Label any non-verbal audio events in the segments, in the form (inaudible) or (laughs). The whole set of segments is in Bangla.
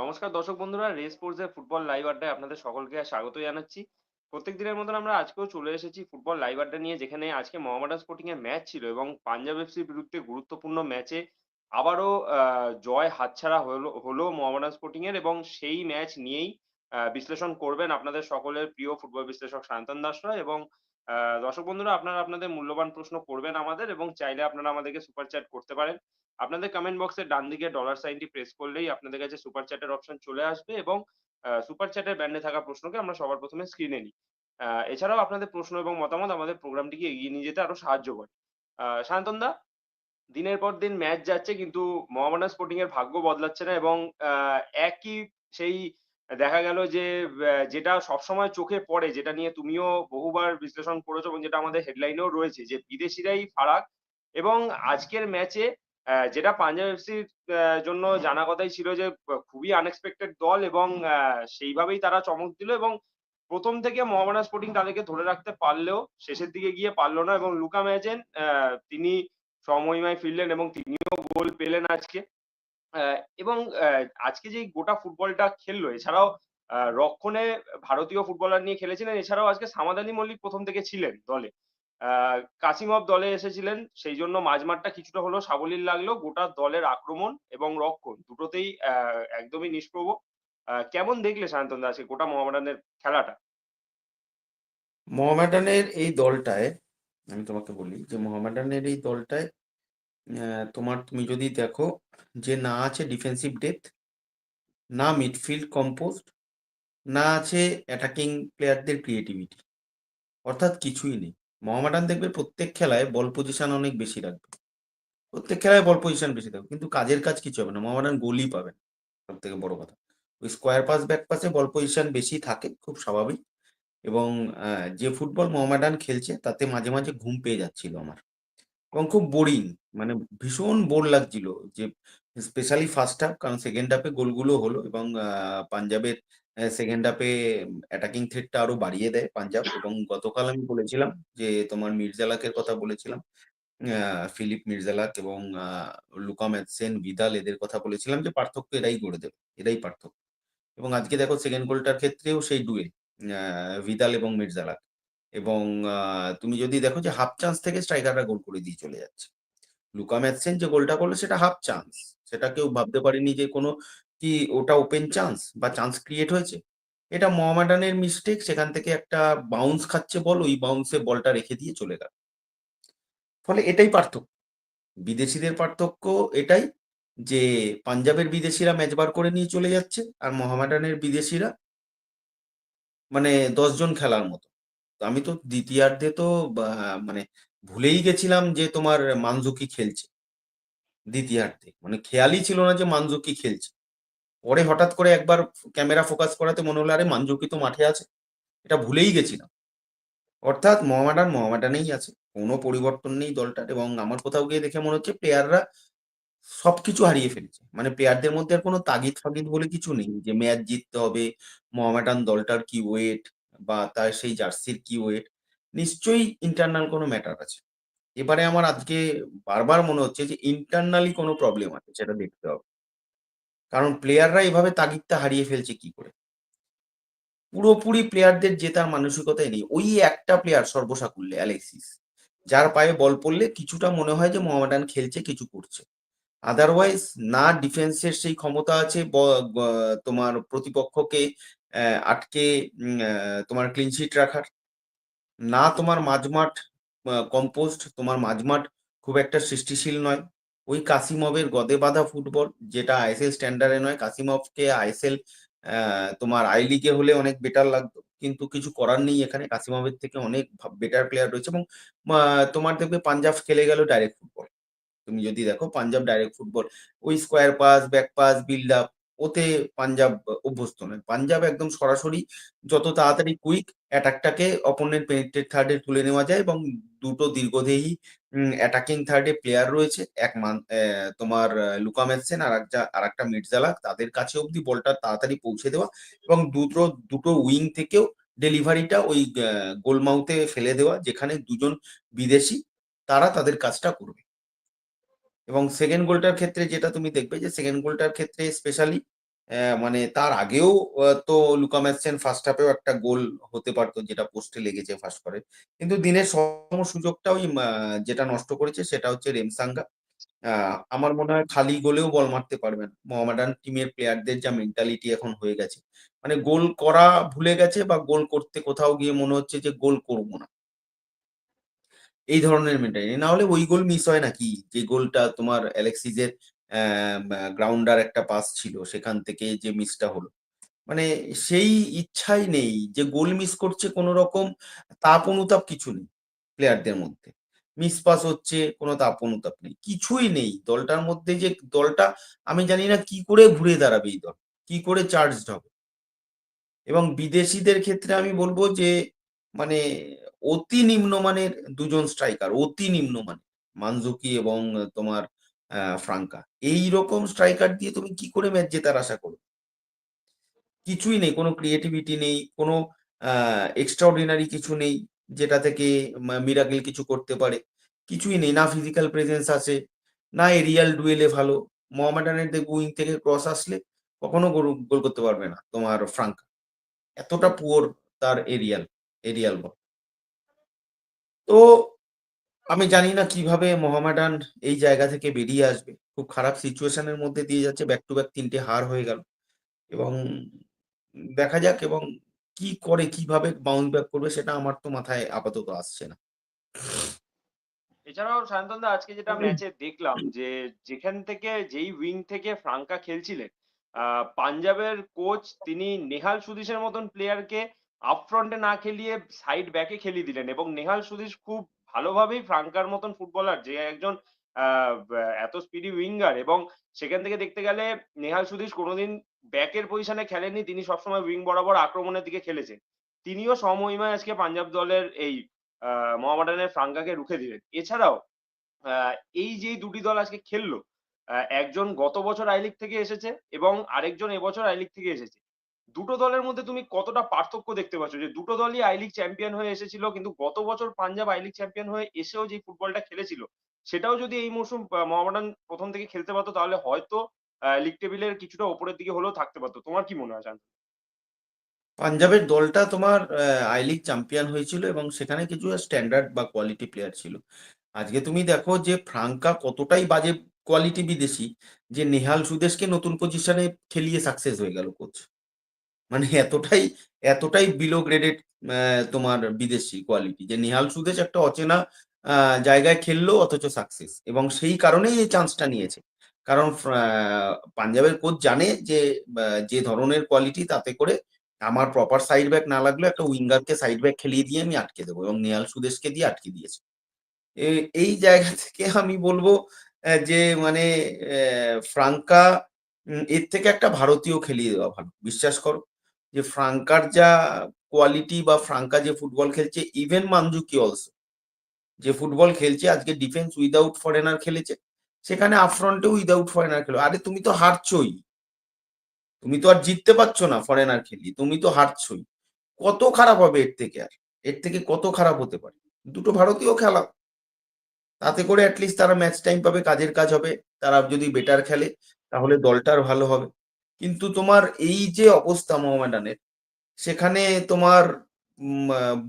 নমস্কার দর্শক বন্ধুরা, রেস এর ফুটবল লাইভ আড্ডায় আপনাদের সকলকে স্বাগত জানাচ্ছি। প্রত্যেক দিনের মতন আমরা আজকেও চলে এসেছি ফুটবল লাইভ আড্ডা নিয়ে, যেখানে আজকে মোহামেডান স্পোর্টিং এর ম্যাচ ছিল এবং পাঞ্জাব এফসির বিরুদ্ধে গুরুত্বপূর্ণ ম্যাচে আবারও জয় হাতছাড়া হলো হলো মোহামেডান স্পোর্টিং এর এবং সেই ম্যাচ নিয়েই বিশ্লেষণ করবেন আপনাদের সকলের প্রিয় ফুটবল বিশ্লেষক শান্তন দাসরা এবং দর্শক বন্ধুরা আপনারা আপনাদের মূল্যবান প্রশ্ন করবেন আমাদের এবং চাইলে আপনারা আমাদেরকে সুপার চ্যাট করতে পারেন। আপনাদের কমেন্ট বক্সের ডান দিকে ডলার সাইনটি প্রেস করলেই আপনাদের কাছে সুপার চ্যাটের অপশন চলে আসবে এবং সুপার চ্যাটের ব্যান্ডে থাকা প্রশ্নকে আমরা সবার প্রথমে স্ক্রিনে নিই। এছাড়াও আপনাদের প্রশ্ন এবং মতামত আমাদের প্রোগ্রামটিকে এগিয়ে নিয়ে যেতে আরও সাহায্য করে। আহ, শান্তন দা দিনের পর দিন ম্যাচ যাচ্ছে কিন্তু মোহামেডান স্পোর্টিং এর ভাগ্য বদলাচ্ছে না এবং একই সেই দেখা গেল যে যেটা সবসময় চোখে পড়ে যেটা নিয়ে তুমিও বহুবার বিশ্লেষণ করেছ এবং যেটা আমাদের হেডলাইনেও রয়েছে যে বিদেশিরাই ফারাক এবং আজকের ম্যাচে যেটা পাঞ্জাব এফসির জন্য জানা কথাই ছিল যে খুবই আনএক্সপেক্টেড দল এবং আহ, সেইভাবেই তারা চমক দিল এবং প্রথম থেকে মোহামেডান স্পোর্টিং তাদেরকে ধরে রাখতে পারলেও শেষের দিকে গিয়ে পারল না এবং লুকা ম্যাচেন আহ, তিনি সমহিমায় ফিরলেন এবং তিনিও গোল পেলেন আজকে। আহ, এবং আহ, আজকে যে গোটা ফুটবলটা খেললো এছাড়াও আহ, রক্ষণে ভারতীয় ফুটবলার নিয়ে খেলেছিলেন এছাড়াও আজকে সামাদানি মল্লিক প্রথম থেকে ছিলেন দলে। কাসিমভ দলে এসেছিলেন। সেই জন্য মাঝমাঠটা কিছুটা হলেও সাবলীল লাগল। গোটা দলের আক্রমণ এবং রক্ষণ দুটোতেই একদমই নিষ্প্রভ। কেমন দেখলে সায়ন্তন দাস গোটা মোহামেডানের খেলাটা? মোহামেডানের এই দলটায়, আমি তোমাকে বলি যে মোহামেডানের এই দলটায় তোমার তুমি যদি দেখো যে না আছে ডিফেন্সিভ ডেথ না মিডফিল্ড কম্পোস্ট না আছে অ্যাটাকিং প্লেয়ারদের ক্রিয়েটিভিটি অর্থাৎ কিছুই নেই। মোহামেডান দেখবে প্রত্যেক খেলায় বল পজিশন অনেক বেশি রাখবে। প্রত্যেক খেলায় বল পজিশন বেশি থাকবে, কিন্তু কাজের কাজ কিছু হবে না। মোহামেডান গোলই পাবে সব থেকে বড় কথা। ওই স্কোয়ার পাস ব্যাক পাসে বল পজিশন বেশি থাকে, খুব স্বাভাবিক। এবং যে ফুটবল মোহামেডান খেলছে, তাতে মাঝে মাঝে ঘুম পেয়ে যাচ্ছিল আমার। এবং খুব বোরিং মানে ভীষণ বোর লাগছিল যে স্পেশালি ফার্স্ট হাফ কারণ সেকেন্ড হাফে গোলগুলো হলো এবং পাঞ্জাবের সেকেন্ড হাফে অ্যাটাকিং থ্রেটটা আরও বাড়িয়ে দেয় পাঞ্জাব এবং গতকাল আমি বলেছিলাম যে তোমার মির্জালাকের কথা বলেছিলাম ফিলিপ মির্জালাক এবং লুকা ম্যাথসেন, ভিদাল এদের কথা বলেছিলাম যে পার্থক্য এরাই গড়ে দেবে, এরাই পার্থক্য। এবং আজকে দেখো সেকেন্ড গোলটার ক্ষেত্রেও সেই ডুয়ে ভিদাল এবং মির্জালাক। এবং তুমি যদি দেখো যে হাফ চান্স থেকে স্ট্রাইকাররা গোল করে দিয়ে চলে যাচ্ছে। লুকা ম্যাথসেন যে গোলটা করল সেটা হাফ চান্স সেটা কেউ ভাবতে পারেনি যে কোনো কি ওটা ওপেন চান্স বা চান্স ক্রিয়েট হয়েছে? এটা মোহামেডানের মিস্টেক সেখান থেকে একটা বাউন্স খাচ্ছে বল, ওই বাউন্সে বলটা রেখে দিয়ে চলে গেল। ফলে এটাই পার্থক্য। বিদেশিদের পার্থক্য এটাই যে পাঞ্জাবের বিদেশিরা ম্যাচ বার করে নিয়ে চলে যাচ্ছে আর মোহামেডানের বিদেশিরা মানে দশজন খেলার মতো। আমি তো দ্বিতীয়ার্ধে তো মানে ভুলেই গেছিলাম যে তোমার মানজুকি খেলছে। দ্বিতীয়ার্ধে। মানে খেয়ালই ছিল না যে মানজুকি খেলছে। পরে হঠাৎ করে একবার ক্যামেরা ফোকাস করাতে মনে হলো, আরে মানজুকি তো মাঠে আছে? এটা ভুলেই গেছিলাম। অর্থাৎ মোহামেডান মোহামেডানেই আছে, কোনো পরিবর্তন নেই দলটার এবং আমার কোথাও গিয়ে দেখে মনে হচ্ছে প্লেয়াররা সবকিছু হারিয়ে ফেলেছে। মানে প্লেয়ারদের মধ্যে আর কোনো তাগিদ ফাগিদ বলে কিছু নেই যে ম্যাচ জিততে হবে, মোহামেডান দলটার কি ওয়েট বা তার সেই জার্সির কি ওয়েট। নিশ্চয়ই ইন্টারনাল কোনো ম্যাটার আছে। এবারে আমার আজকে বারবার মনে হচ্ছে যে ইন্টারনালি কোনো প্রবলেম আছে, সেটা দেখতে হবে। কারণ প্লেয়াররা এভাবে তাগিদটা হারিয়ে ফেলছে কি করে? পুরোপুরি প্লেয়ারদের জেতার মানসিকতাই নেই। ওই একটা প্লেয়ার সর্বসাকুল্যে অ্যালেক্সিস যার পায়ে বল পড়লে কিছুটা মনে হয় যে মোহামেডান খেলছে, কিছু করছে। আদারওয়াইজ না ডিফেন্সের সেই ক্ষমতা আছে তোমার প্রতিপক্ষকে আটকে তোমার ক্লিনশিট রাখার। না, তোমার মাঝমাঠ কম্পোস্ট তোমার মাঝমাঠ খুব একটা সৃষ্টিশীল নয়। ওই কাসিমভের গদে বাঁধা ফুটবল, যেটা আইএসএল স্ট্যান্ডার্ডে নয়। কাসিমভকে আইএসএল তোমার আই লিগে হলে অনেক বেটার লাগতো। কিন্তু কিছু করার নেই এখানে। কাসিমভের থেকে অনেক বেটার প্লেয়ার রয়েছে এবং তোমার দেখবে পাঞ্জাব খেলে গেল ডাইরেক্ট ফুটবল তুমি যদি দেখো পাঞ্জাব ডাইরেক্ট ফুটবল ওই square pass back pass build up ওতে পাঞ্জাব অভ্যস্ত নয়। পাঞ্জাব একদম সরাসরি যত তাড়াতাড়ি কুইক অ্যাটাকটাকে অপোনেন্ট পেনিট্রেট থার্ডে তুলে নেওয়া যায় এবং দুটো দীর্ঘদেহী অ্যাটাকিং থার্ডে প্লেয়ার রয়েছে। এক মান তোমার লুকা ম্যাথসেন আর একটা আর একটা মির্জালাক। তাদের কাছে অব্দি বলটা তাড়াতাড়ি পৌঁছে দেওয়া এবং দুটো দুটো উইং থেকেও ডেলিভারিটা ওই গোলমাউতে ফেলে দেওয়া যেখানে দুজন বিদেশি, তারা তাদের কাজটা করবে। এবং সেকেন্ড গোলটার ক্ষেত্রে যেটা তুমি দেখবে যে সেকেন্ড গোলটার ক্ষেত্রে স্পেশালি মানে তার আগেও তো লুকা ম্যাসচেন ফার্স্ট হাফেও একটা গোল হতে পারত যেটা পোস্টে লেগেছে ফার্স্ট করে। কিন্তু দিনের সম সুযোগটা ওই যেটা নষ্ট করেছে সেটা হচ্ছে রেমসাঙ্গা। আমার মনে হয় খালি গোলেও বল মারতে পারবে না। মোহামেডান টিমের প্লেয়ারদের যা মেন্টালিটি এখন হয়ে গেছে। মানে গোল করা ভুলে গেছে বা গোল করতে কোথাও গিয়ে মনে হচ্ছে যে গোল করব না। এই ধরনের মেন্টালিটি। না হলে ওই গোল মিস হয় নাকি? যে গোলটা তোমার অ্যালেক্সিসের অ্যা গ্রাউন্ডার একটা পাস ছিল, সেখান থেকে যে মিসটা হলো। মানে সেই ইচ্ছাই নেই যে গোল মিস করছে কোনো রকম তাপ অনুতাপ কিছু নেই প্লেয়ারদের মধ্যে। মিস পাস হচ্ছে, কোনো তাপ অনুতাপ নেই। কিছুই নেই। দলটার মধ্যে যে দলটা, আমি জানি না কি করে ঘুরে দাঁড়াবে এই দল? কি করে চার্জড হবে? এবং বিদেশিদের ক্ষেত্রে আমি বলব যে মানে অতি নিম্নমানের দুজন স্ট্রাইকার, অতি নিম্নমানের। মানজুকি এবং তোমার ফ্রাঙ্কা। এইরকম স্ট্রাইকার দিয়ে তুমি কি করে ম্যাচ জেতার আশা করো কিছুই নেই। কোনো ক্রিয়েটিভিটি নেই, কোনো এক্সট্রাঅর্ডিনারি কিছু নেই যেটা থেকে মিরাকেল কিছু করতে পারে। কিছুই নেই। না ফিজিক্যাল প্রেজেন্স আছে, না এরিয়াল ডুয়েলে ভালো। মোহামেডানের দেখবে উইং থেকে ক্রস আসলে কখনো গোল করতে পারবে না তোমার ফ্রাঙ্কা। এতটা পুয়ার তার এরিয়াল, এরিয়াল বল। তো আমি জানি না কীভাবে মোহামেডান এই জায়গা থেকে বেরিয়ে আসবে। খুব খারাপ সিচুয়েশনের মধ্যে দিয়ে যাচ্ছে। ব্যাক টু ব্যাক তিনটে হার হয়ে গেল। এবং দেখা যাক এবং কি করে কীভাবে বাউন্স ব্যাক করবে সেটা আমার তো মাথায় আপাতত আসছে না। এছাড়াও সায়ন্তন দা আজকে যেটা ম্যাচে দেখলাম যে যেখান থেকে যেই উইং থেকে ফ্রাঙ্কা খেলছিলেন, পাঞ্জাবের কোচ তিনি নেহাল সুদীসের মতন প্লেয়ারকে আপ ফ্রন্ট না খেলিয়ে সাইড ব্যাকে খেলিয়ে দিলেন এবং নেহাল সুদীস খুব ভালোভাবেই ফ্রাঙ্কার মতন ফুটবলার যে একজন এত স্পিডি উইঙ্গার এবং সেখান থেকে দেখতে গেলে নেহাল সুদীস কোনোদিন ব্যাকের পজিশনে খেলেননি। তিনি সবসময় উইং বরাবর আক্রমণের দিকে খেলেছেন। তিনিও স্বমহিমায় আজকে পাঞ্জাব দলের এই মোহামেডানের ফ্রাঙ্কাকে রুখে দিলেন। এছাড়াও এই যে দুটি দল আজকে খেললো, একজন গত বছর আই লিগ থেকে এসেছে এবং আরেকজন এবছর আই লিগ থেকে এসেছে। দুটো দলের মধ্যে তুমি কতটা পার্থক্য দেখতে পাচ্ছ? যে দুটো দলই আই লিগ চ্যাম্পিয়ন হয়ে এসেছিল কিন্তু গত বছর পাঞ্জাব আই লিগ চ্যাম্পিয়ন হয়ে এসেও যে ফুটবলটা খেলেছিল, সেটাও যদি এই আ মোহামেডান ১ম থেকে খেলতে পারতো তাহলে হয়তো লিগ টেবিলের কিছুটা ওপরের দিকে হলেও থাকতে পারতো তোমার কি মনে হয় পাঞ্জাবের দলটা তোমার আই লিগ চ্যাম্পিয়ন হয়েছিল এবং সেখানে কিছু স্ট্যান্ডার্ড বা কোয়ালিটি প্লেয়ার ছিল। আজকে তুমি দেখো যে ফ্রাঙ্কা কতটাই বাজে কোয়ালিটি বিদেশি যে নেহাল সুদেশকে নতুন পজিশনে খেলিয়ে সাকসেস হয়ে গেল কোচ। মানে এতটাই, এতটাই বিলো গ্রেডেড তোমার বিদেশি কোয়ালিটি যে নেহাল সুদেশ একটা অচেনা জায়গায় খেললো অথচ সাকসেস এবং সেই কারণেই এই চান্সটা নিয়েছে। কারণ পাঞ্জাবের কোচ জানে যে যে ধরনের কোয়ালিটি তাতে করে আমার প্রপার সাইড ব্যাক না লাগলেও একটা উইঙ্গারকে সাইড ব্যাক খেলিয়ে দিয়ে আমি আটকে দেবো এবং নেহাল সুদেশকে দিয়ে আটকে দিয়েছে। এই জায়গা থেকে আমি বলব যে মানে ফ্রাঙ্কা এর থেকে একটা ভারতীয় খেলিয়ে দেওয়া ভালো। বিশ্বাস করো যে ফ্রাঙ্কার যা কোয়ালিটি বা ফ্রাঙ্কা যে ফুটবল খেলছে ইভেন মানজুকি অলসো যে ফুটবল খেলছে আজকে ডিফেন্স উইদাউট ফরেনার খেলেছে। সেখানে আপ উইদাউট ফরেনার খেলো। আরে তুমি তো হারছই। তুমি তো আর জিততে পারছ না ফরেনার খেলিয়ে। তুমি তো হারছই। কত খারাপ হবে এর থেকে আর? এর থেকে কত খারাপ হতে পারে? দুটো ভারতীয় খেলা তাতে করে এট লিস্ট তারা ম্যাচ টাইম পাবে, কাজের কাজ হবে। তারা যদি বেটার খেলে তাহলে দলটার ভালো হবে। কিন্তু তোমার এই যে অবস্থা মোহামেডানের, সেখানে তোমার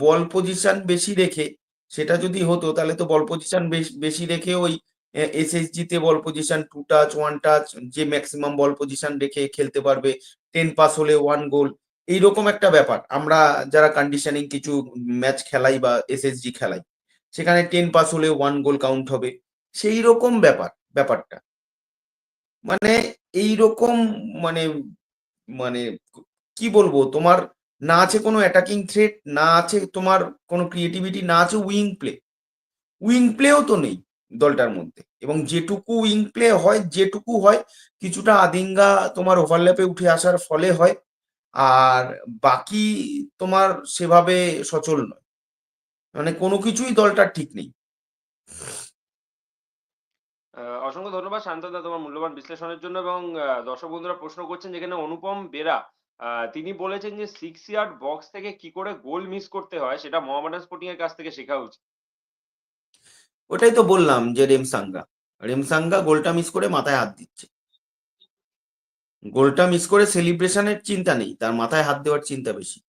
বল পজিশন বেশি রেখে সেটা যদি হতো তাহলে তো বল পজিশন বেশ রেখে ওই এ এসএসজি তে ball position two touch, one touch যে ম্যাক্সিমাম বল পজিশন রেখে খেলতে পারবে। টেন পাস হলে ওয়ান গোল। এইরকম একটা ব্যাপার। আমরা যারা কন্ডিশনিং কিছু ম্যাচ খেলাই বা এসএসজি খেলাই, সেখানে টেন পাস হলে ওয়ান গোল কাউন্ট হবে। সেই রকম ব্যাপার, ব্যাপারটা। মানে এইরকম মানে মানে কি বলব? তোমার না আছে কোনো অ্যাটাকিং থ্রেট, না আছে তোমার কোনো ক্রিয়েটিভিটি, না আছে উইং প্লে। উইং প্লেও তো নেই দলটার মধ্যে এবং যেটুকু উইং প্লে হয়, যেটুকু হয় কিছুটা আদিঙ্গা তোমার ওভারল্যাপে উঠে আসার ফলে হয়। আর বাকি তোমার সেভাবে সচল নয়। মানে কোনো কিছুই দলটার ঠিক নেই। অসংখ্য ধন্যবাদ শান্তদা তোমার মূল্যবান বিশ্লেষণের জন্য এবং দর্শক বন্ধুরা প্রশ্ন করছেন যেখানে অনুপম বেরা তিনি বলেছেন যে সিক্স ইয়ার্ড বক্স থেকে কি করে গোল মিস করতে হয় সেটা মোহামেডান স্পোর্টিং এর কাছ থেকে শেখা উচিত। ওটাই তো বললাম যে রেমসাঙ্গা। রেমসাঙ্গা গোলটা মিস করে মাথায় হাত দিচ্ছে। গোলটা মিস করে সেলিব্রেশনের চিন্তা নেই, তার মাথায় হাত দেওয়ার চিন্তা বেশি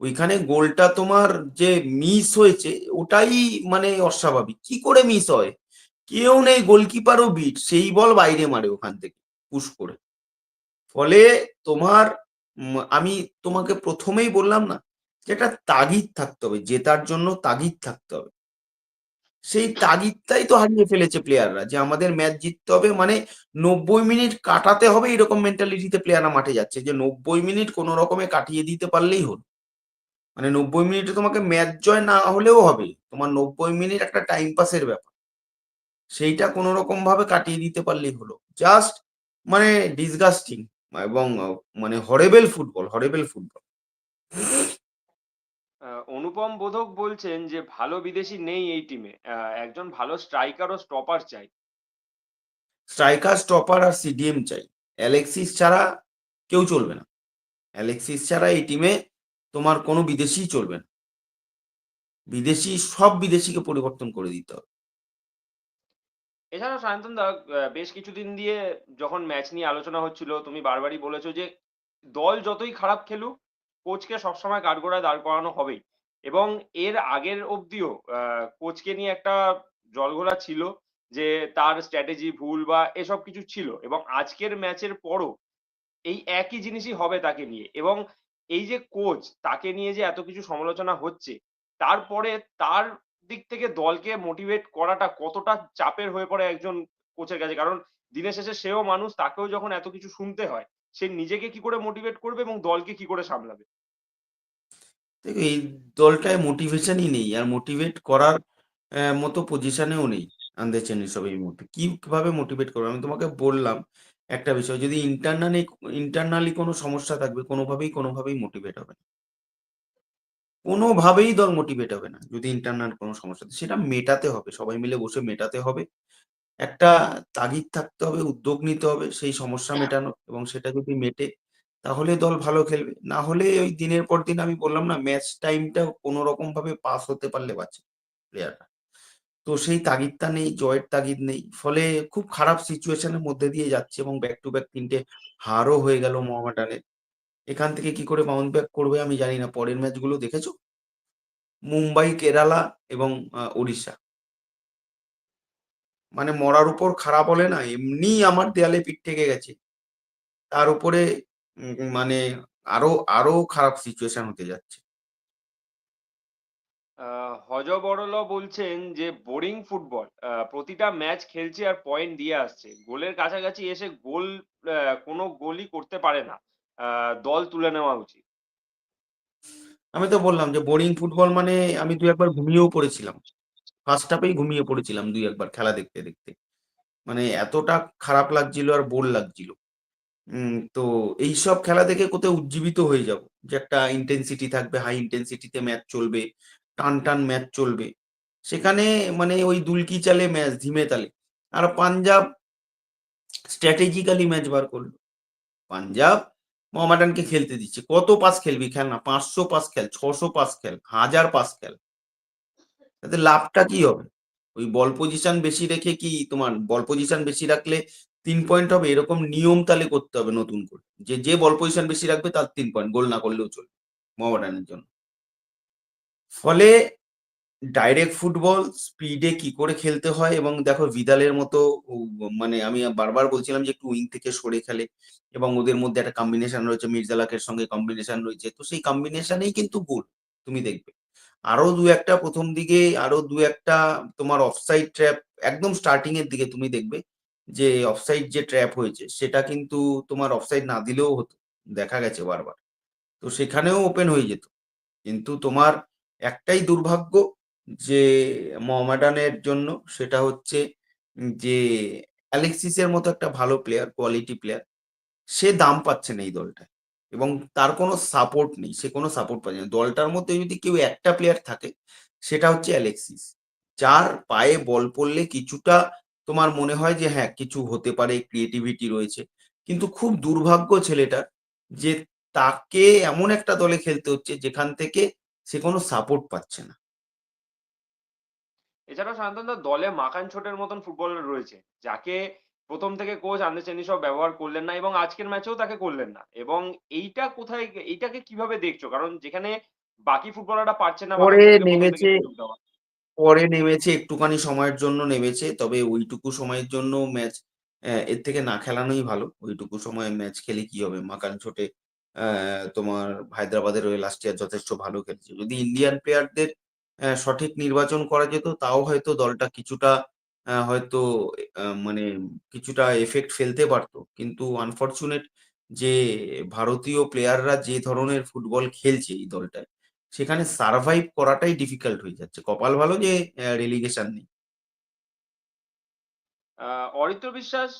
ওইখানে গোলটা তোমার যে মিস হয়েছে, ওটাই মানে অস্বাভাবিক কি করে মিস হয় কেউ নেই গোলকিপারও বিট সেই বল বাইরে মারে ওখান থেকে পুশ করে। ফলে তোমার আমি তোমাকে প্রথমেই বললাম না যে একটা তাগিদ থাকতে হবে, জেতার জন্য তাগিদ থাকতে হবে। সেই তাগিদটাই তো হারিয়ে ফেলেছে প্লেয়াররা যে আমাদের ম্যাচ জিততে হবে মানে নব্বই মিনিট কাটাতে হবে এরকম মেন্টালিটিতে প্লেয়াররা মাঠে যাচ্ছে, যে নব্বই মিনিট কোনো রকমে কাটিয়ে দিতে পারলেই হলো। মানে নব্বই মিনিটে তোমাকে ম্যাচ জয় না হলেও হবে, তোমার নব্বই মিনিট একটা টাইম পাসের ব্যাপার। সেইটা কোনো রকম ভাবে কাটিয়ে দিতে পারলেই হলো। জাস্ট মানে ডিসগাস্টিং এবং মানে হরেবেল ফুটবল হরেবেল ফুটবল অনুপম বোধক বলছেন যে ভালো বিদেশি নেই এই টিমে একজন ভালো স্ট্রাইকার ও স্টপার চাই। স্ট্রাইকার স্টপার আর সিডিএম চাই। অ্যালেক্সিস ছাড়া কেউ চলবে না। অ্যালেক্সিস ছাড়া এই টিমে তোমার কোনো বিদেশি চলবে না। বিদেশি সব বিদেশিকে পরিবর্তন করে দিতে হবে। এছাড়াও সায়ন্তন দা বেশ কিছুদিন দিয়ে যখন ম্যাচ নিয়ে আলোচনা হচ্ছিল, তুমি বারবারই বলেছ যে দল যতই খারাপ খেলুক, কোচকে সবসময় কাঠগোড়ায় দাঁড় করানো হবেই। এবং এর আগের অবধিও কোচকে নিয়ে একটা জলঘোলা ছিল যে তার স্ট্র্যাটেজি ভুল বা এসব কিছু ছিল। এবং আজকের ম্যাচের পরও এই একই জিনিসই হবে তাকে নিয়ে। এবং এই যে কোচ, তাকে নিয়ে যে এত কিছু সমালোচনা হচ্ছে, তারপরে তার দিক থেকে দলকে মোটিভেট করাটা কতটা চাপের হয়ে পড়ে একজন কোচের কাছে। কারণ দিনের শেষে সেও মানুষ, তাকেও যখন এত কিছু শুনতে হয়, সে নিজেকে কি করে মোটিভেট করবে এবং দলকে কি করে সামলাবে? দেখো, এই দলটায় মোটিভেশনই নেই, আর মোটিভেট করার মতো পজিশনেও নেই আন্দাজ সব এই মুহূর্তে। কীভাবে মোটিভেট করবে? আমি তোমাকে বললাম একটা বিষয়, যদি ইন্টারনালি ইন্টারনালি কোনো সমস্যা থাকবে, কোনোভাবেই কোনোভাবেই মোটিভেট হবে না। কোনোভাবেই দল মোটিভেট হবে না যদি ইন্টারনাল কোনো সমস্যা সেটা মেটাতে হবে সবাই মিলে বসে মেটাতে হবে। একটা তাগিদ থাকতে হবে উদ্যোগ নিতে হবে সেই সমস্যা মেটানো এবং সেটা যদি মেটে তাহলে দল ভালো খেলবে। না হলে ওই দিনের পর দিন আমি বললাম না ম্যাচ টাইমটা কোনো রকম ভাবে পাস হতে পারলে বাঁচে প্লেয়াররা তো সেই তাগিদটা নেই জয়ের তাগিদ নেই। ফলে খুব খারাপ সিচুয়েশনের মধ্যে দিয়ে যাচ্ছে এবং ব্যাক টু ব্যাক তিনটে হারও হয়ে গেল মোহামেডানের। এখান থেকে কি করে বাউন্স ব্যাক করবে আমি জানি না। পরের ম্যাচগুলো দেখেছ? মুম্বাই, কেরালা এবং ওড়িশা। মানে মরার উপর খারাপ হলে না এমনি আমার দেয়ালে পিঠ থেকে গেছে। তার উপরে মানে আরও আরও খারাপ সিচুয়েশন হতে যাচ্ছে। হজ বলছেন যে, বোরিং ফুটবল প্রতিটা ম্যাচ খেলছে আর পয়েন্ট দিয়ে আসছে। গোলের কাছাকাছি এসে গোল কোনো গোলই করতে পারে না। দল তুলে নেওয়া উচিত। আমি তো বললাম যে বোরিং ফুটবল মানে আমি দু একবার ঘুমিয়েও পড়েছিলাম। ফার্স্ট হাফেই ঘুমিয়ে পড়েছিলাম দুই একবার খেলা দেখতে দেখতে। মানে এতটা খারাপ লাগছিল আর বোর লাগছিল। তো এইসব খেলা দেখে কোথাও উজ্জীবিত হয়ে যাব। যে একটা ইন্টেন্সিটি থাকবে হাই ইন্টেন্সিটিতে ম্যাচ চলবে, টান টান ম্যাচ চলবে। সেখানে মানে ওই দুলকি চালে ম্যাচ ধিমে তালে। আর পাঞ্জাব স্ট্র্যাটেজিক্যালি ম্যাচ বার করল। পাঞ্জাব মোহামেডানকে খেলতে দিচ্ছে। কত পাস খেলবি খেল না, পাঁচশো পাস খেল, ছশো পাস খেল, হাজার পাস খেল। তাতে লাভটা কি হবে? ওই বল পজিশন বেশি রেখে কি তোমার বল পজিশন বেশি রাখলে তিন পয়েন্ট হবে? এরকম নিয়ম তাহলে করতে হবে নতুন করে। যে যে বল পজিশন বেশি রাখবে তার তিন পয়েন্ট গোল না করলেও চলবে মোহামেডানের জন্য। ফলে ডাইরেক্ট ফুটবল স্পিডে কি করে খেলতে হয়? এবং দেখো ভিদালের মতো মানে আমি বারবার বলছিলাম যে একটু উইং থেকে সরে খেলে এবং ওদের মধ্যে একটা কম্বিনেশন রয়েছে মির্জালাকের সঙ্গে কম্বিনেশন রয়েছে। তো সেই কম্বিনেশনেই কিন্তু গোল তুমি দেখবে। আরও দু একটা প্রথম দিকে, আরও দু একটা তোমার অফসাইড ট্র্যাপ একদম স্টার্টিং এর দিকে তুমি দেখবে যে অফসাইড যে ট্র্যাপ হয়েছে, সেটা কিন্তু তোমার অফসাইড না দিলেও হতো, দেখা গেছে বারবার। তো সেখানেও ওপেন হয়ে যেত। কিন্তু তোমার একটাই দুর্ভাগ্য যে মোহামেডানের জন্য সেটা হচ্ছে যে অ্যালেক্সিসের মতো একটা ভালো প্লেয়ার কোয়ালিটি প্লেয়ার সে দাম পাচ্ছে না এই দলটায়। এবং তার কোনো সাপোর্ট নেই, সে কোনো সাপোর্ট পাচ্ছে না। দলটার মধ্যে যদি কেউ একটা প্লেয়ার থাকে, সেটা হচ্ছে অ্যালেক্সিস। যার পায়ে বল পড়লে কিছুটা তোমার মনে হয় যে হ্যাঁ কিছু হতে পারে ক্রিয়েটিভিটি রয়েছে। কিন্তু খুব দুর্ভাগ্য ছেলেটার যে তাকে এমন একটা দলে খেলতে হচ্ছে যেখান থেকে সে কোনো সাপোর্ট পাচ্ছে না। এছাড়াও সাধারণত দলে মাকান ছোটের মতন ফুটবলার রয়েছে যাকে প্রথম থেকে কোচ আন্দ্রে চেনিসব ব্যবহার করলেন না এবং আজকের ম্যাচেও তাকে করলেন না। এবং এইটা কোথায় এইটাকে কীভাবে দেখছ? কারণ যেখানে বাকি ফুটবলাররা পারছে না পরে নেমেছে পরে নেমেছে একটুখানি সময়ের জন্য নেমেছে। তবে ওইটুকু সময়ের জন্য ম্যাচ এর থেকে না খেলানোই ভালো। ওইটুকু সময় ম্যাচ খেলে কি হবে? মাকান ছোটে তোমার হায়দ্রাবাদের হয়ে লাস্ট ইয়ার যথেষ্ট ভালো খেলছে যদি ইন্ডিয়ান প্লেয়ারদের সঠিক নির্বাচন করা যেত তাও হয়তো দলটা কিছুটা হয়তো মানে কিছুটা এফেক্ট ফেলতে পারত। কিন্তু আনফরচুনেট যে ভারতীয় প্লেয়াররা যে ধরনের ফুটবল খেলছে এই দলটায়, সেখানে সারভাইভ করাটাই ডিফিকাল্ট হয়ে যাচ্ছে। কপাল ভালো যে রেলিগেশন নেই। অরিত্র বিশ্বাস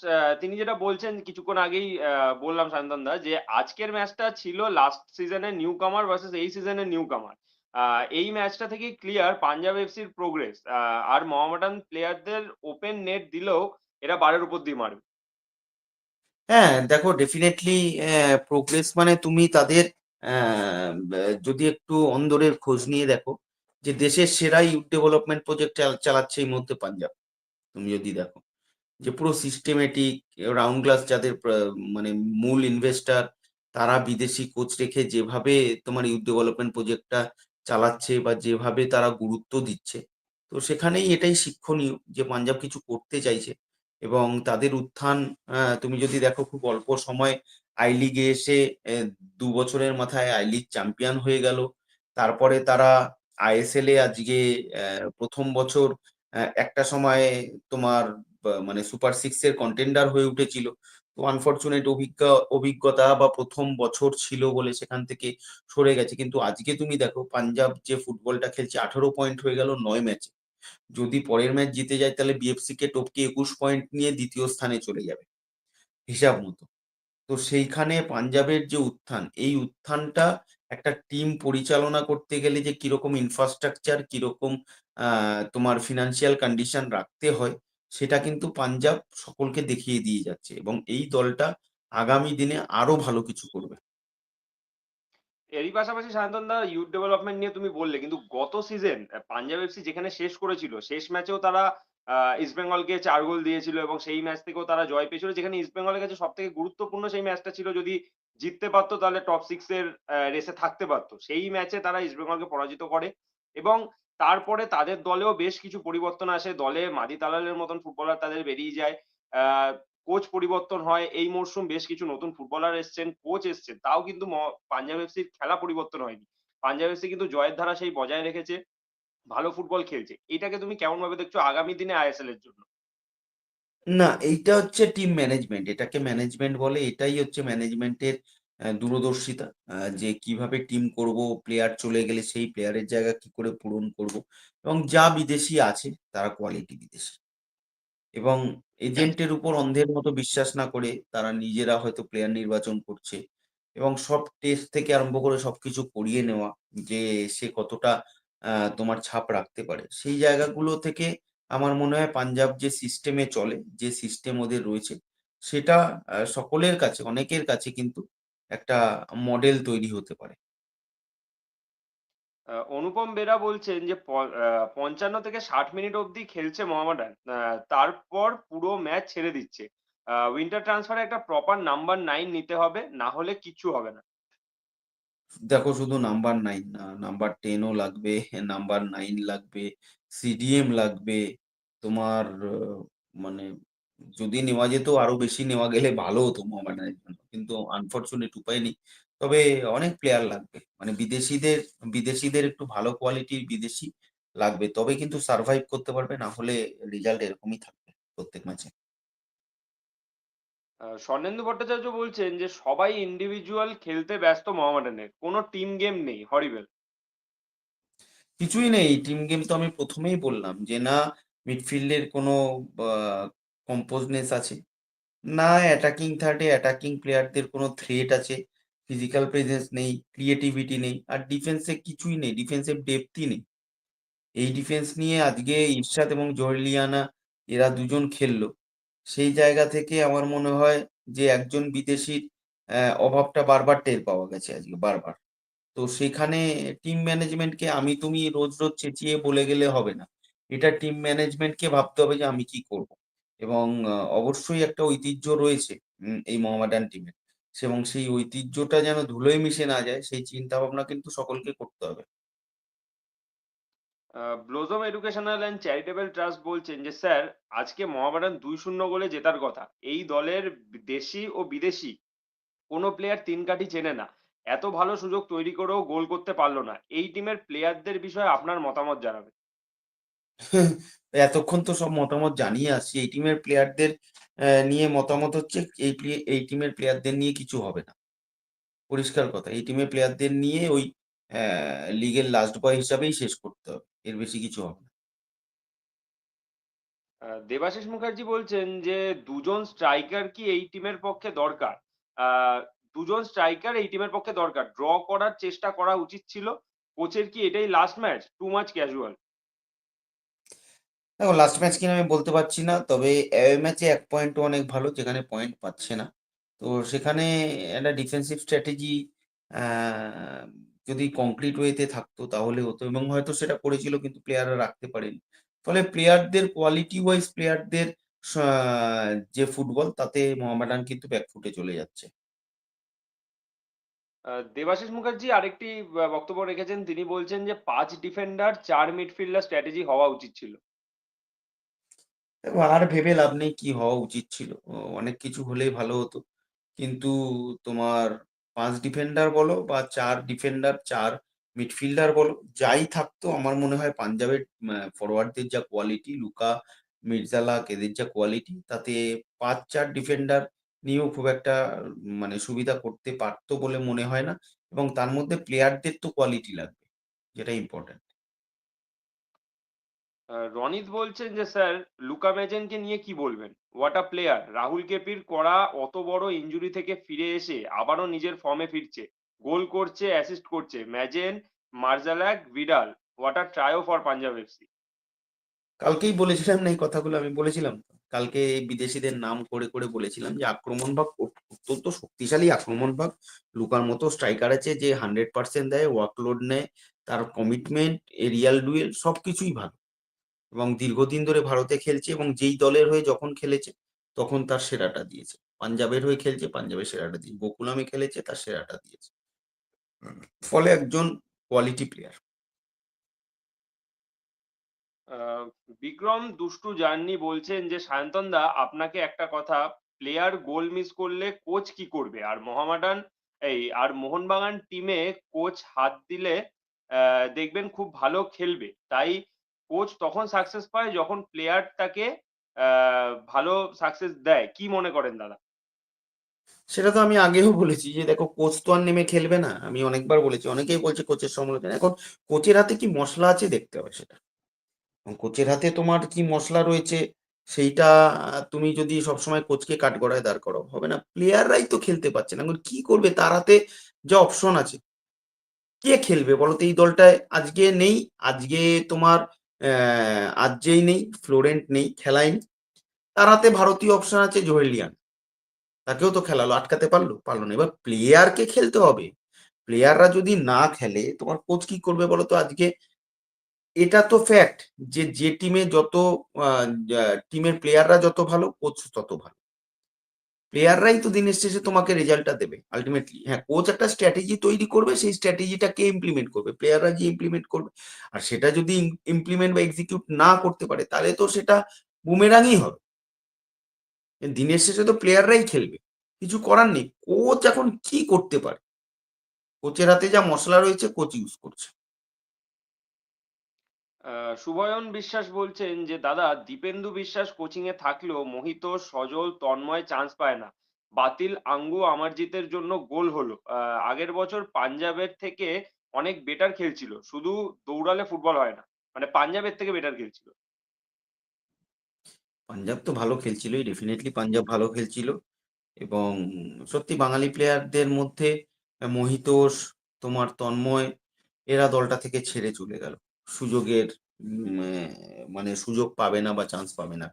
তিনি যেটা বলছেন কিছুক্ষণ আগেই বললাম সায়ন্তনদা যে আজকের ম্যাচটা ছিল লাস্ট সিজনের নিউকামার ভার্সাস এই সিজনের নিউকামার। আ এই ম্যাচটা থেকেই ক্লিয়ার পাঞ্জাব এফসির প্রোগ্রেস। আর মোহামেডান প্লেয়ারদের ওপেন নেট দিলেও এরা বারের উপর দিয়ে মারবে। হ্যাঁ, দেখো ডেফিনেটলি প্রোগ্রেস মানে তুমি তাদের যদি একটু অন্দরের খোঁজ নিয়ে দেখো যে দেশের সেরা ইউথ ডেভেলপমেন্ট প্রজেক্ট চালাচ্ছে এই মধ্যে পাঞ্জাব। তুমি যদি দেখো। যে পুরো সিস্টেমেটিক রাউন্ড গ্লাস যাদের মানে মূল ইনভেস্টর তারা বিদেশি কোচ রেখে যেভাবে তোমার ইউথ ডেভেলপমেন্ট প্রজেক্টটা চালাচ্ছে বা যেভাবে তারা গুরুত্ব দিচ্ছে, তো সেখানেই এটাই শিক্ষণীয় যে পাঞ্জাব কিছু করতে চাইছে এবং তাদের উত্থান তুমি যদি দেখো খুব অল্প সময় আই লিগে এসে দু বছরের মাথায় আই লিগ চ্যাম্পিয়ন হয়ে গেল। তারপরে তারা আইএসএল এ আজকে ১ম বছর একটা সময়ে তোমার মানে সুপার 6 এর কন্টেন্ডার হয়ে উঠেছিল। আনফরচুনেট অভিজ্ঞা অভিজ্ঞতা বা প্রথম বছর ছিল বলে সেখান থেকে সরে গেছে। কিন্তু আজকে তুমি দেখো পাঞ্জাব যে ফুটবলটা খেলছে ১৮ পয়েন্ট হয়ে গেল নয় ম্যাচে। যদি পরের ম্যাচ জিতে যায় তাহলে বিএফসি কে টপকে ২১ পয়েন্ট নিয়ে দ্বিতীয় স্থানে চলে যাবে। হিসাব মতো। তো সেইখানে পাঞ্জাবের যে উত্থান, এই উত্থানটা একটা টিম পরিচালনা করতে গেলে যে কীরকম ইনফ্রাস্ট্রাকচার, কীরকম তোমার ফিনান্সিয়াল কন্ডিশন রাখতে হয়, সেটা কিন্তু পাঞ্জাব সকলকে দেখিয়ে দিয়ে যাচ্ছে এবং এই দলটা আগামী দিনে আরও ভালো কিছু করবে। এরই পাশাপাশি সায়ন্তন দা ইউথ ডেভেলপমেন্ট নিয়ে তুমি বললে কিন্তু গত সিজন পাঞ্জাব এফসি যেখানে শেষ করেছিল, শেষ ম্যাচেও তারা আ ইস্টবেঙ্গলকে ৪ গোল দিয়েছিল এবং সেই ম্যাচ থেকেও তারা জয় পেয়েছিল। যেখানে ইস্টবেঙ্গলের কাছে সব থেকে গুরুত্বপূর্ণ সেই ম্যাচটা ছিল যদি জিততে পারত তাহলে টপ সিক্স এর রেসে থাকতে পারতো সেই ম্যাচে তারা ইস্টবেঙ্গলকে পরাজিত করে এবং তারপরে তাদের দলেও বেশ কিছু পরিবর্তন আসে। দলে মাদি তালালের মতন ফুটবলার তাদের বেরিয়ে যায়। কোচ পরিবর্তন হয়। এই মরশুম বেশ কিছু নতুন ফুটবলার এসছেন, কোচ এসছেন। তাও কিন্তু পাঞ্জাব এফসির খেলা পরিবর্তন হয়নি। পাঞ্জাব এফসি কিন্তু জয়ের ধারা সেই বজায় রেখেছে। ভালো ফুটবল খেলছে। এটাকে তুমি কেমন ভাবে দেখছ আগামী দিনে আইএসএল এর জন্য? না, এইটা হচ্ছে টিম ম্যানেজমেন্ট। এটাকে ম্যানেজমেন্ট বলে। এটাই হচ্ছে ম্যানেজমেন্টের দূরদর্শিতা। যে কীভাবে টিম করব, প্লেয়ার চলে গেলে সেই প্লেয়ারের জায়গা কি করে পূরণ করব এবং যা বিদেশি আছে তারা কোয়ালিটি বিদেশি। এবং এজেন্টের উপর অন্ধের মতো বিশ্বাস না করে তারা নিজেরা হয়তো প্লেয়ার নির্বাচন করছে এবং সব টেস্ট থেকে আরম্ভ করে সবকিছু করিয়ে নেওয়া যে সে কতটা তোমার ছাপ রাখতে পারে। সেই জায়গাগুলো থেকে আমার মনে হয় পাঞ্জাব যে সিস্টেমে চলে, যে সিস্টেম ওদের রয়েছে সেটা সকলের কাছে অনেকের কাছে কিন্তু একটা মডেল তৈরি হতে পারে। আ অনুপম বেরা বলছেন যে প আ ৫৫ থেকে ৬০ মিনিট অব্দি খেলছে মোহামেডান। আ তারপর পুরো ম্যাচ ছেড়ে দিচ্ছে। উইন্টার ট্রান্সফারে একটা প্রপার নাম্বার নাইন নিতে হবে। না হলে কিচ্ছু হবে না। দেখো শুধু নাম্বার নাইন না, নাম্বার 10 ও লাগবে, নাম্বার নাইন লাগবে, সিডিএম লাগবে। তোমার আহ, মানে যদি নেওয়া যেত আরও বেশি নেওয়া গেলে ভালো হতো মোহামেডানের জন্য। কিন্তু আনফরচুনেট উপায় নেই। তবে অনেক প্লেয়ার লাগবে। মানে বিদেশিদের বিদেশিদের একটু ভালো কোয়ালিটির বিদেশি লাগবে। তবে কিন্তু সারভাইভ করতে পারবে। না হলে রেজাল্ট এরকমই থাকবে প্রত্যেক ম্যাচে। স্বর্ণেন্দু ভট্টাচার্য বলছেন যে সবাই ইন্ডিভিজুয়াল খেলতে ব্যস্ত মোহামেডানের। কোন টিম গেম নেই। হরিবেল। কিছুই নেই। টিম গেম তো আমি প্রথমেই বললাম যে না মিডফিল্ডের কোনো কম্পোজনেস আছে। না অ্যাটাকিং থার্ডে অ্যাটাকিং প্লেয়ারদের কোনো থ্রেট আছে। ফিজিক্যাল প্রেজেন্স নেই, ক্রিয়েটিভিটি নেই। আর ডিফেন্সে কিছুই নেই। ডিফেন্সিভ ডেপথই নেই। এই ডিফেন্স নিয়ে আজকে ইরশাদ এবং জহুরুলিয়ানা এরা দুজন খেললো। সেই জায়গা থেকে আমার মনে হয় যে একজন বিদেশির অভাবটা বারবার টের পাওয়া গেছে আজকে বারবার। তো সেখানে টিম ম্যানেজমেন্টকে আমি তুমি রোজ, রোজ চেঁচিয়ে বলে গেলে হবে না। এটা টিম ম্যানেজমেন্টকে ভাবতে হবে যে আমি কি করব? এবং অবশ্যই একটা ঐতিহ্য রয়েছে এই মোহামেডান টিমের। এবং সেই ঐতিহ্যটা যেন ধুলোয় মিশে না যায় সেই চিন্তা ভাবনা কিন্তু সকলকে করতে হবে। Blossom educational and charitable trust বলছেন যে, "স্যার, আজকে মোহামেডান ২-০ গোলে জেতার কথা। এই দলের দেশি ও বিদেশি কোনো প্লেয়ার ৩ কাঠি চেনে না। এত ভালো সুযোগ তৈরি করেও গোল করতে পারল না। এই টিমের প্লেয়ারদের বিষয়ে আপনার মতামত জানাবেন।" (laughs) এতক্ষণ তো সব মতামত জানিয়ে আসছি। এই টিমের প্লেয়ারদের নিয়ে মতামত হচ্ছে এই এই টিমের প্লেয়ারদের নিয়ে কিছু হবে না। পরিষ্কার কথা। এই টিমের প্লেয়ারদের নিয়ে ওই লিগের লাস্ট বয় হিসাবেই শেষ করতে হবে। এর বেশি কিছু হবে না। দেবাশিস মুখার্জি বলছেন যে, দুজন স্ট্রাইকার কি এই টিমের পক্ষে দরকার? ২ স্ট্রাইকার এই টিমের পক্ষে দরকার। ড্র করার চেষ্টা করা উচিত ছিল। কোচের কি এটাই last match? Too much casual." দেখো লাস্ট ম্যাচ কিনা আমি বলতে পারছি না। তবে অ্যাওয়ে ম্যাচে এক পয়েন্টও অনেক ভালো যেখানে পয়েন্ট পাচ্ছে না। তো সেখানে একটা ডিফেন্সিভ স্ট্র্যাটেজি যদি কংক্রিট ওয়েতে থাকতো তাহলে হতো এবং হয়তো সেটা করেছিল কিন্তু প্লেয়াররা রাখতে পারেনি। ফলে প্লেয়ারদের কোয়ালিটি ওয়াইজ প্লেয়ারদের যে ফুটবল তাতে মোহামেডান কিন্তু ব্যাকফুটে চলে যাচ্ছে। দেবাশিস মুখার্জি আরেকটি বক্তব্য রেখেছেন। তিনি বলছেন যে, পাঁচ ডিফেন্ডার, চার মিডফিল্ডার স্ট্র্যাটেজি হওয়া উচিত ছিল।" দেখো আর ভেবে লাভ নেই কি হওয়া উচিত ছিল। অনেক কিছু হলেই ভালো হতো। কিন্তু তোমার পাঁচ ডিফেন্ডার বলো বা চার ডিফেন্ডার, চার মিডফিল্ডার বলো, যাই থাকতো আমার মনে হয় পাঞ্জাবের ফরওয়ার্ডদের যা কোয়ালিটি, লুকা, মির্জালাক এদের যা কোয়ালিটি তাতে ৫-৪ ডিফেন্ডার নিয়েও খুব একটা মানে সুবিধা করতে পারতো বলে মনে হয় না। এবং তার মধ্যে প্লেয়ারদের তো কোয়ালিটি লাগবে, যেটা ইম্পোর্টেন্ট। রনিত বলছেন যে, "স্যার, লুকা ম্যাজেনকে নিয়ে কি বলবেন? What a player! রাহুল কেপির করা অত বড় ইনজুরি থেকে ফিরে এসে আবারও নিজের ফর্মে ফিরছে। গোল করছে, অ্যাসিস্ট করছে। Majcen, মার্জালাক, Vidal, what a trio for Punjab FC." কালকেই বলেছিলাম না এই কথাগুলো আমি বলেছিলাম কালকে বিদেশিদের নাম করে, করে বলেছিলাম যে আক্রমণ ভাগ অত্যন্ত শক্তিশালী আক্রমণ ভাগ। লুকার মতো স্ট্রাইকার আছে যে 100% দেয়, ওয়ার্কলোড নেয়। তার কমিটমেন্ট, এরিয়াল ডুয়েল সবকিছুই ভালো। এবং দীর্ঘদিন ধরে ভারতে খেলছে এবং যেই দলের হয়ে যখন খেলেছে তখন তার সেরাটা দিয়েছে। পাঞ্জাবের হয়ে খেলছে, পাঞ্জাবের সেরাটা দিয়ে গোকুলামে খেলেছে তার সেরাটা দিয়েছে। ফলে একজন কোয়ালিটি প্লেয়ার। বিক্রম দুষ্টু জার্নি বলছেন যে, "সায়ন্তন দা আপনাকে একটা কথা, প্লেয়ার গোল মিস করলে কোচ কি করবে? আর মোহামেডান এই আর মোহনবাগান টিমে কোচ হাত দিলে দেখবেন খুব ভালো খেলবে। তাই কোচ তখন সাকসেস পায় যখন প্লেয়ার তাকে ভালো সাকসেস দেয়। কি মনে করেন দাদা?" সেটা তো আমি আগেও বলেছি যে, দেখো, কোচ তো আর নেমে খেলবে না। আমি অনেকবার বলেছি। অনেকেই বলছে কোচের সমালোচনা। এখন কোচের হাতে কি মশলা আছে দেখতে হবে সেটা। কোচের হাতে তোমার কি মশলা রয়েছে, সেইটা তুমি যদি সবসময় কোচকে কাঠগড়ায় দাঁড় করো হবে না। প্লেয়াররাই তো খেলতে পারছে না। এখন কি করবে? তার হাতে যা অপশন আছে। কে খেলবে বলো তো, এই দলটায়? আজকে নেই। আজকে তোমার আর্জেই নেই, ফ্লোরেন্ট নেই, খেলায়নি। তার হাতে ভারতীয় অপশন আছে জোহেলিয়ান তাকেও তো খেলালো। আটকাতে পারল পারল না। এবার প্লেয়ারকে খেলতে হবে। প্লেয়াররা যদি না খেলে তোমার কোচ কি করবে বলো তো? আজকে এটা তো ফ্যাক্ট যে, যে টিমে যত টিমের প্লেয়াররা যত ভালো, কোচ তত ভালো। প্লেয়াররাই তো দিনের শেষে তোমাকে রেজাল্টটা দেবে আল্টিমেটলি। হ্যাঁ, কোচ একটা স্ট্র্যাটেজি তৈরি করবে, সেই স্ট্র্যাটেজিটা কে ইমপ্লিমেন্ট করবে? প্লেয়াররা গিয়ে ইমপ্লিমেন্ট করবে। আর সেটা যদি ইমপ্লিমেন্ট বা এক্সিকিউট না করতে পারে, তাহলে তো সেটা বুমেরাংই হবে। দিনের শেষে তো প্লেয়াররাই খেলবে। কিছু করার নেই। কোচ এখন কি করতে পারে? কোচের হাতে যা মশলা রয়েছে কোচ ইউজ করছে। শুভয়ন বিশ্বাস বলছেন যে, "দাদা দীপেন্দু বিশ্বাস কোচিং এ থাকলেও মোহিত, সজল, তন্ময় চান্স পায় না। বাতিল আঙ্গু অমরজিতের জন্য গোল হলো। আগের বছর পাঞ্জাবের থেকে অনেক বেটার খেলছিল। শুধু দৌড়ালে ফুটবল হয় না।" মানে পাঞ্জাবের থেকে বেটার খেলছিল। পাঞ্জাব তো ভালো খেলছিলই। ডেফিনিটলি পাঞ্জাব ভালো খেলছিল। এবং সত্যি বাঙালি প্লেয়ারদের মধ্যে মোহিতোষ তোমার তন্ময় এরা দলটা থেকে ছেড়ে চলে গেল। সুযোগের মানে সুযোগ পাবে না বা চান্স পাবে না।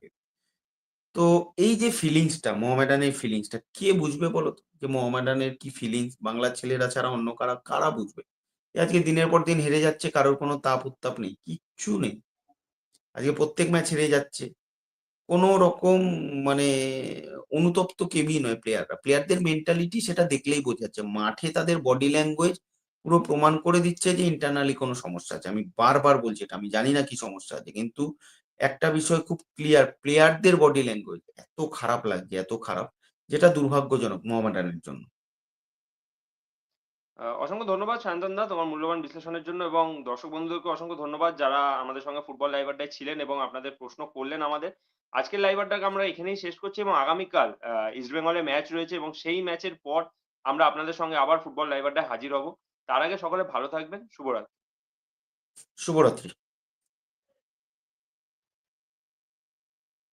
তো এই যে ফিলিংসটা মোহামেডানের ফিলিংসটা কে বুঝবে বলো তো? যে মোহামেডানের কি ফিলিংস বাংলার ছেলেরা ছাড়া অন্য কারা, কারা বুঝবে? আজকে দিনের পর দিন হেরে যাচ্ছে কারোর কোনো তাপ উত্তাপ নেই। কিচ্ছু নেই। আজকে প্রত্যেক ম্যাচ হেরে যাচ্ছে। কোনো রকম মানে অনুতপ্ত কেউই নয় প্লেয়াররা প্লেয়ারদের মেন্টালিটি সেটা দেখলেই বোঝা যাচ্ছে মাঠে তাদের বডি ল্যাঙ্গুয়েজ পুরো প্রমাণ করে দিচ্ছে যে ইন্টারনালি কোনো সমস্যা আছে। আমি বারবার বলছি এটা আমি জানি না কি সমস্যা আছে কিন্তু একটা বিষয় খুব ক্লিয়ার প্লেয়ারদের বডি ল্যাঙ্গুয়েজ এত খারাপ লাগছে এত খারাপ যেটা দুর্ভাগ্যজনক মোহামেডানের জন্য। অসংখ্য ধন্যবাদ সায়ন্তন দা তোমার মূল্যবান বিশ্লেষণের জন্য এবং দর্শক বন্ধুদেরকে অসংখ্য ধন্যবাদ যারা আমাদের সঙ্গে ফুটবল লাইভ আড্ডায় ছিলেন এবং আপনাদের প্রশ্ন করলেন আমাদের। আজকের লাইভ আড্ডাকে আমরা এখানেই শেষ করছি এবং আগামীকাল আহ, ইস্টবেঙ্গলে ম্যাচ রয়েছে এবং সেই ম্যাচের পর আমরা আপনাদের সঙ্গে আবার ফুটবল লাইভ আড্ডায় হাজির হব। তার আগে সকলে ভালো থাকবেন। শুভরাত্রি। শুভরাত্রি।